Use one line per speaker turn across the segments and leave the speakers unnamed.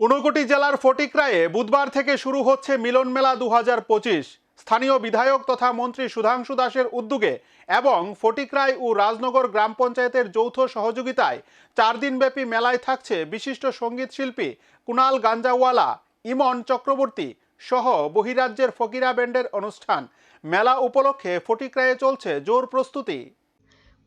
ঊনকোটি জেলার ফটিকরায়ে বুধবার থেকে শুরু হচ্ছে মিলন মেলা দু হাজার পঁচিশ। স্থানীয় বিধায়ক তথা মন্ত্রী সুধাংশু দাসের উদ্যোগে এবং ফটিকরায় ও রাজনগর গ্রাম পঞ্চায়েতের যৌথ সহযোগিতায় চার দিনব্যাপী মেলায় থাকছে বিশিষ্ট সংগীত শিল্পী কুনাল গাঞ্জাওয়ালা, ইমন চক্রবর্তী সহ বহিরাজ্যের ফকিরা ব্যান্ডের অনুষ্ঠান। মেলা উপলক্ষে ফটিকরায়ে চলছে জোর প্রস্তুতি।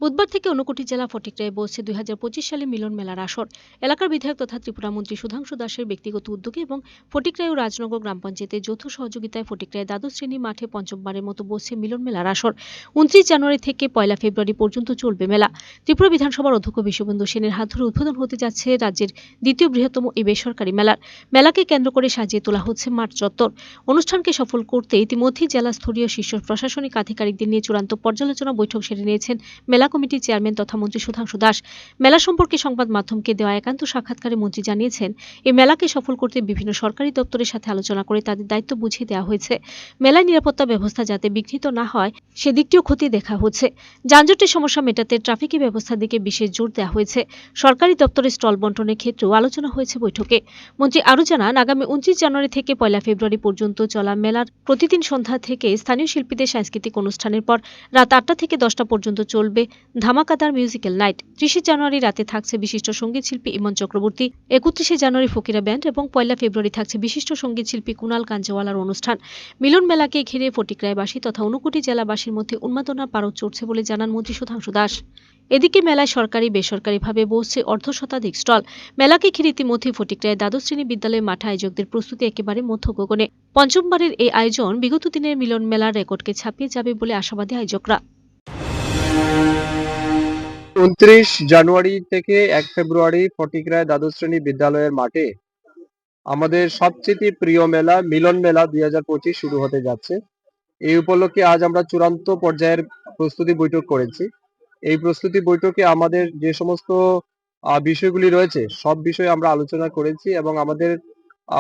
বুধবার থেকে ঊনকোটি জেলা ফটিকরায় বসছে দুই হাজার পঁচিশ সালে মিলন মেলার আসর। এলাকার বিধায়ক তথা ত্রিপুরা মন্ত্রী সুধাংশু দাসের ব্যক্তিগত উদ্যোগে এবং ফটিকরায় ও রাজনগর গ্রাম পঞ্চায়েতের যৌথ সহযোগিতায় ফটিকরায় দ্বাদশ শ্রেণি মাঠে পঞ্চমবারের মতো বসছে মিলন মেলার আসর। উনত্রিশ জানুয়ারি থেকে পয়লা ফেব্রুয়ারি পর্যন্ত চলবে মেলা। ত্রিপুরা বিধানসভার অধ্যক্ষ বিশ্ববন্ধু সেনের হাত ধরে উদ্বোধন হতে যাচ্ছে রাজ্যের দ্বিতীয় বৃহত্তম এই বেসরকারি মেলার। মেলাকে কেন্দ্র করে সাজিয়ে তোলা হচ্ছে মাঠ চত্বর। অনুষ্ঠানকে সফল করতে ইতিমধ্যেই জেলা স্তরীয় শীর্ষ প্রশাসনিক আধিকারিকদের নিয়ে চূড়ান্ত পর্যালোচনা বৈঠক সেরে নিয়েছেন মেলা কমিটির চেয়ারম্যান তথা মন্ত্রী সুধাংশু দাস মেলা সম্পর্কে সংবাদ মাধ্যমকে দেওয়া একান্ত সাক্ষাৎকারে মন্ত্রী জানিয়েছেন এই মেলাকে সফল করতে বিভিন্ন সরকারি দপ্তরের সাথে আলোচনা করে তাদের দায়িত্ব বুঝিয়ে দেওয়া হয়েছে। মেলায় নিরাপত্তা ব্যবস্থা যাতে বিঘ্নিত না হয় সেদিকটিও ক্ষতি দেখা হচ্ছে। যানজটের সমস্যা মেটাতে ট্রাফিকি ব্যবস্থার দিকে বিশেষ জোর দেওয়া হয়েছে। সরকারি দপ্তরের স্টল বন্টনের ক্ষেত্রেও আলোচনা হয়েছে বৈঠকে। মন্ত্রী আরও জানান, আগামী উনত্রিশ জানুয়ারি থেকে পয়লা ফেব্রুয়ারি পর্যন্ত চলা মেলার প্রতিদিন সন্ধ্যা থেকে স্থানীয় শিল্পীদের সাংস্কৃতিক অনুষ্ঠানের পর রাত আটটা থেকে দশটা পর্যন্ত চলবে ধামাকাদার মিউজিক্যাল নাইট। ত্রিশে জানুয়ারি রাতে থাকছে বিশিষ্ট সংগীত শিল্পী ইমন চক্রবর্তী, একত্রিশে জানুয়ারি ফকিরা ব্যান্ড এবং পয়লা ফেব্রুয়ারি থাকছে বিশিষ্ট সংগীত শিল্পী কুনাল কাঞ্জওয়ালার অনুষ্ঠান। মিলন মেলাকে ঘিরে ফটিকরায়বাসী তথা ঊনকোটি জেলাবাসীর মধ্যে উন্মাদনার পারদ চড়ছে বলে জানান মন্ত্রী সুধাংশু দাস। এদিকে মেলায় সরকারি, বেসরকারিভাবে বসছে অর্ধ শতাধিক স্টল। মেলাকে ঘিরে ইতিমধ্যে ফটিকরায় দ্বাদশ শ্রেণি বিদ্যালয়ের মাঠে আয়োজকদের প্রস্তুতি একেবারে মধ্য গগনে পঞ্চমবারের এই আয়োজন বিগত দিনের মিলন মেলার রেকর্ডকে ছাপিয়ে যাবে বলে আশাবাদী আয়োজকরা।
উনত্রিশ জানুয়ারি থেকে এক ফেব্রুয়ারি ফটিকরায় দ্বাদশ শ্রেণি বিদ্যালয়ের মাঠে আমাদের সবচেয়ে প্রিয় মেলা, মিলন মেলা দুই হাজার পঁচিশ শুরু হতে যাচ্ছে। এই উপলক্ষে আজ আমরা চূড়ান্ত পর্যায়ের প্রস্তুতি বৈঠক করেছি। এই প্রস্তুতি বৈঠকে আমাদের যে সমস্ত বিষয়গুলি রয়েছে, সব বিষয়ে আমরা আলোচনা করেছি এবং আমাদের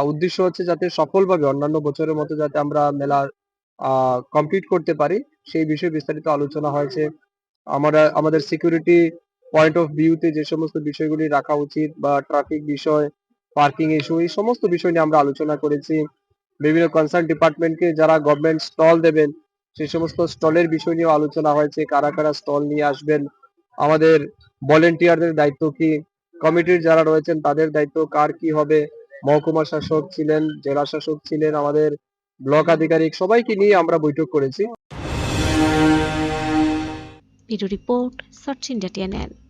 উদ্দেশ্য হচ্ছে যাতে সফলভাবে অন্যান্য বছরের মতো যাতে আমরা মেলা কমপ্লিট করতে পারি। সেই বিষয়ে বিস্তারিত আলোচনা হয়েছে। আমরা, আমাদের সিকিউরিটি পয়েন্ট অফ ভিউতে যে সমস্ত বিষয়গুলি রাখা উচিত বা ট্রাফিক বিষয় পার্কিং ইস্যু এই সমস্ত বিষয় নিয়ে আমরা আলোচনা করেছি। বিভিন্ন কনসার্ন ডিপার্টমেন্টকে যারা গভর্নমেন্ট স্টল দেবেন সেই সমস্ত স্টলের বিষয় নিয়েও আলোচনা হয়েছে। কারা কারা স্টল নিয়ে আসবেন? আমাদের ভলেন্টিয়ারদের দায়িত্ব কি? কমিটির যারা রয়েছেন, তাদের দায়িত্ব কার কি হবে? মহকুমা শাসক ছিলেন, জেলা শাসক ছিলেন, আমাদের ব্লক আধিকারিক, সবাইকে নিয়ে আমরা বৈঠক করেছি।
Video Report, Sachin.nn.